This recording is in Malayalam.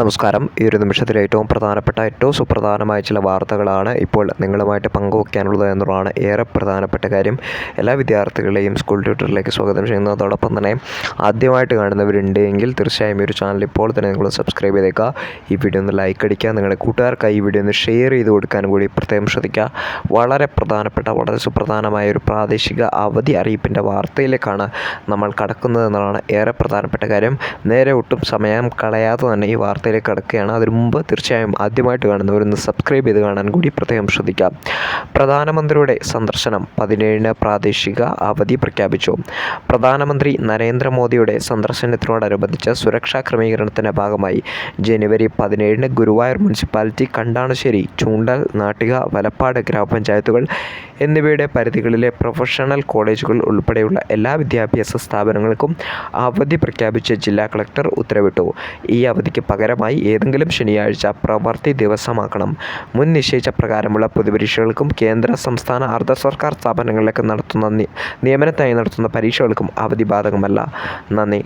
നമസ്കാരം. ഈ ഒരു നിമിഷത്തിൽ ഏറ്റവും പ്രധാനപ്പെട്ട ഏറ്റവും സുപ്രധാനമായ ചില വാർത്തകളാണ് ഇപ്പോൾ നിങ്ങളുമായിട്ട് പങ്കുവയ്ക്കാനുള്ളത് എന്നുള്ളതാണ് ഏറെ പ്രധാനപ്പെട്ട കാര്യം. എല്ലാ വിദ്യാർത്ഥികളെയും സ്കൂൾ ട്യൂട്ടറിലേക്ക് സ്വാഗതം ചെയ്യുന്നതോടൊപ്പം തന്നെ ആദ്യമായിട്ട് കാണുന്നവരുണ്ട് എങ്കിൽ തീർച്ചയായും ഈ ഒരു ചാനൽ ഇപ്പോൾ തന്നെ നിങ്ങൾ സബ്സ്ക്രൈബ് ചെയ്തേക്കുക. ഈ വീഡിയോ ഒന്ന് ലൈക്ക് അടിക്കുക. നിങ്ങളുടെ കൂട്ടുകാർക്ക് ഈ വീഡിയോ ഒന്ന് ഷെയർ ചെയ്ത് കൊടുക്കാനും കൂടി പ്രത്യേകം ശ്രദ്ധിക്കുക. വളരെ പ്രധാനപ്പെട്ട വളരെ സുപ്രധാനമായ ഒരു പ്രാദേശിക അവധി അറിയിപ്പിന്റെ വാർത്തയിലേക്കാണ് നമ്മൾ കടക്കുന്നത് എന്നുള്ളതാണ് ഏറെ പ്രധാനപ്പെട്ട കാര്യം. നേരെ ഒട്ടും സമയം കളയാതെ തന്നെ ഈ വാർത്തയിലേക്ക് കടക്കുകയാണ്. അതിനു മുമ്പ് തീർച്ചയായും ആദ്യമായിട്ട് കാണുന്നവരൊന്ന് സബ്സ്ക്രൈബ് ചെയ്ത് കാണാൻ കൂടി പ്രത്യേകം ശ്രദ്ധിക്കാം. പ്രധാനമന്ത്രിയുടെ സന്ദർശനം പതിനേഴിന് പ്രാദേശിക അവധി പ്രഖ്യാപിച്ചു. പ്രധാനമന്ത്രി നരേന്ദ്രമോദിയുടെ സന്ദർശനത്തിനോടനുബന്ധിച്ച് സുരക്ഷാ ക്രമീകരണത്തിന്റെ ഭാഗമായി ജനുവരി പതിനേഴിന് ഗുരുവായൂർ മുനിസിപ്പാലിറ്റി കണ്ടാണശ്ശേരി ചൂണ്ടൽ നാട്ടിക വലപ്പാട് ഗ്രാമപഞ്ചായത്തുകൾ എന്നിവയുടെ പരിധികളിലെ പ്രൊഫഷണൽ കോളേജുകൾ ഉൾപ്പെടെയുള്ള എല്ലാ വിദ്യാഭ്യാസ സ്ഥാപനങ്ങൾക്കും അവധി പ്രഖ്യാപിച്ച് ജില്ലാ കളക്ടർ ഉത്തരവിട്ടു. ഈ അവധിക്ക് പകരമായി ഏതെങ്കിലും ശനിയാഴ്ച പ്രവൃത്തി ദിവസമാക്കണം. മുൻ നിശ്ചയിച്ച പ്രകാരമുള്ള പൊതുപരീക്ഷകൾക്കും കേന്ദ്ര സംസ്ഥാന അർദ്ധ സർക്കാർ സ്ഥാപനങ്ങളിലേക്ക് നടത്തുന്ന നിയമനത്തിനായി നടത്തുന്ന പരീക്ഷകൾക്കും അവധി ബാധകമല്ല. നന്ദി.